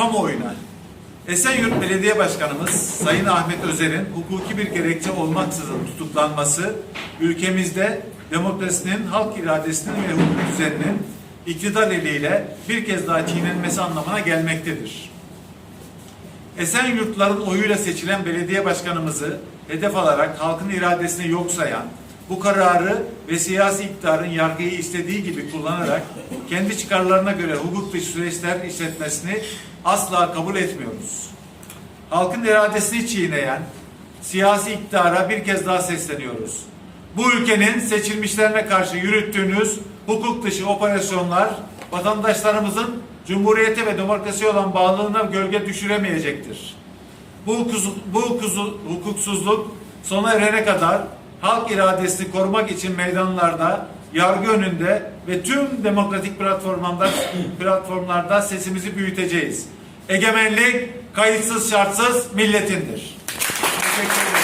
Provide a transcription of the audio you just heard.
kamuoyuna Esenyurt Belediye Başkanımız Sayın Ahmet Özer'in hukuki bir gerekçe olmaksızın tutuklanması ülkemizde demokrasinin, halk iradesinin ve hukuk düzeninin iktidar eliyle bir kez daha çiğnenmesi anlamına gelmektedir. Esenyurtların oyuyla seçilen belediye başkanımızı hedef alarak halkın iradesini yok sayan, bu kararı ve siyasi iktidarın yargıyı istediği gibi kullanarak kendi çıkarlarına göre hukuk dışı süreçler işletmesini asla kabul etmiyoruz. Halkın iradesini çiğneyen siyasi iktidara bir kez daha sesleniyoruz. Bu ülkenin seçilmişlerine karşı yürüttüğünüz hukuk dışı operasyonlar vatandaşlarımızın cumhuriyete ve demokrasiye olan bağlılığına gölge düşüremeyecektir. Bu, hukuksuz- bu hukuksuz- hukuksuzluk sona erene kadar halk iradesini korumak için meydanlarda, yargı önünde ve tüm demokratik platformlarda, platformlarda sesimizi büyüteceğiz. Egemenlik kayıtsız şartsız milletindir. Teşekkür ederim.